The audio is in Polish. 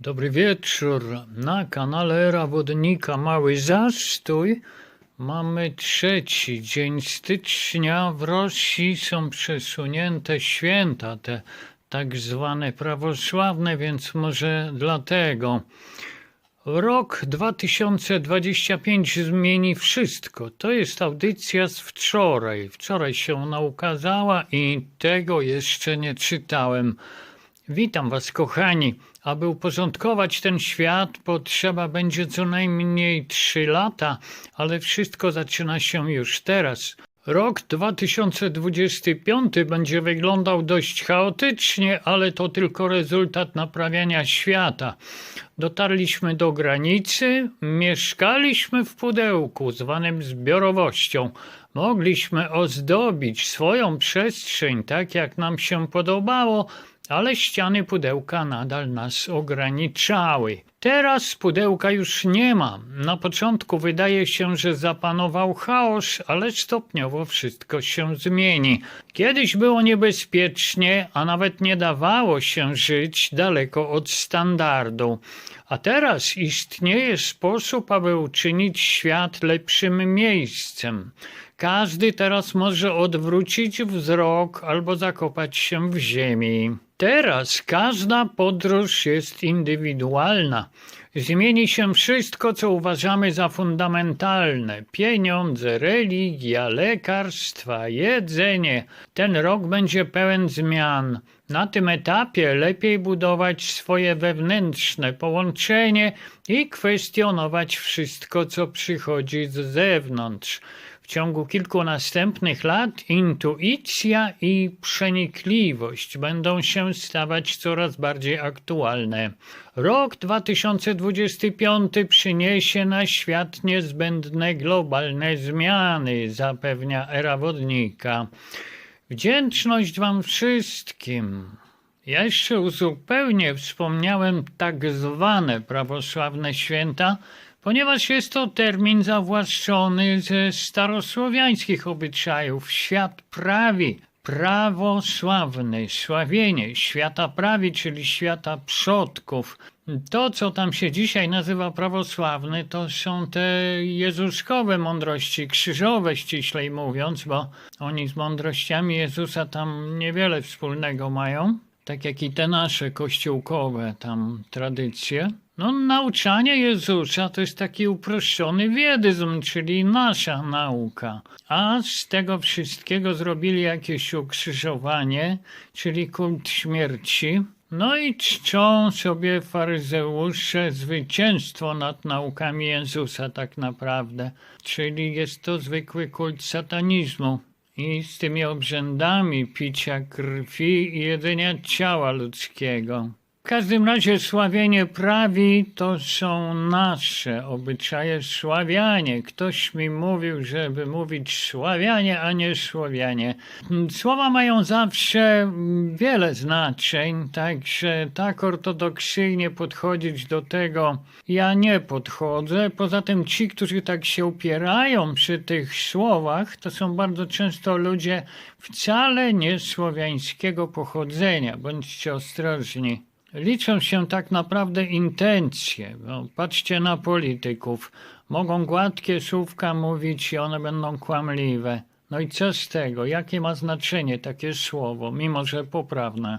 Dobry wieczór. Na kanale Era Wodnika Mały Zastój mamy trzeci dzień stycznia. W Rosji są przesunięte święta, te tak zwane prawosławne, więc może dlatego. Rok 2025 zmieni wszystko. To jest audycja z wczoraj. Wczoraj się ona ukazała i tego jeszcze nie czytałem. Witam Was, kochani. Aby uporządkować ten świat, potrzeba będzie co najmniej 3 lata, ale wszystko zaczyna się już teraz. Rok 2025 będzie wyglądał dość chaotycznie, ale to tylko rezultat naprawiania świata. Dotarliśmy do granicy, mieszkaliśmy w pudełku zwanym zbiorowością. Mogliśmy ozdobić swoją przestrzeń tak, jak nam się podobało, ale ściany pudełka nadal nas ograniczały. Teraz pudełka już nie ma. Na początku wydaje się, że zapanował chaos, ale stopniowo wszystko się zmieni. Kiedyś było niebezpiecznie, a nawet nie dawało się żyć daleko od standardu. A teraz istnieje sposób, aby uczynić świat lepszym miejscem. Każdy teraz może odwrócić wzrok albo zakopać się w ziemi. Teraz każda podróż jest indywidualna. Zmieni się wszystko, co uważamy za fundamentalne: pieniądze, religia, lekarstwa, jedzenie. Ten rok będzie pełen zmian. Na tym etapie lepiej budować swoje wewnętrzne połączenie i kwestionować wszystko, co przychodzi z zewnątrz. Ciągu kilku następnych lat intuicja i przenikliwość będą się stawać coraz bardziej aktualne. Rok 2025 przyniesie na świat niezbędne globalne zmiany, zapewnia era wodnika. Wdzięczność Wam wszystkim. Ja jeszcze uzupełnię wspomniałem tak zwane prawosławne święta, ponieważ jest to termin zawłaszczony ze starosłowiańskich obyczajów. Świat prawi, prawosławny, sławienie świata prawi, czyli świata przodków. To, co tam się dzisiaj nazywa prawosławny, to są te jezuskowe mądrości, krzyżowe ściślej mówiąc, bo oni z mądrościami Jezusa tam niewiele wspólnego mają, tak jak i te nasze kościółkowe tam tradycje. No, nauczanie Jezusa to jest taki uproszczony wiedyzm, czyli nasza nauka. A z tego wszystkiego zrobili jakieś ukrzyżowanie, czyli kult śmierci. No i czczą sobie faryzeusze zwycięstwo nad naukami Jezusa tak naprawdę. Czyli jest to zwykły kult satanizmu. I z tymi obrzędami picia krwi i jedzenia ciała ludzkiego. W każdym razie sławienie prawi to są nasze obyczaje sławianie. Ktoś mi mówił, żeby mówić sławianie, a nie słowianie. Słowa mają zawsze wiele znaczeń, także tak ortodoksyjnie podchodzić do tego ja nie podchodzę. Poza tym ci, którzy tak się upierają przy tych słowach, to są bardzo często ludzie wcale nie słowiańskiego pochodzenia. Bądźcie ostrożni. Liczą się tak naprawdę intencje. Bo patrzcie na polityków. Mogą gładkie słówka mówić i one będą kłamliwe. No i co z tego? Jakie ma znaczenie takie słowo, mimo że poprawne?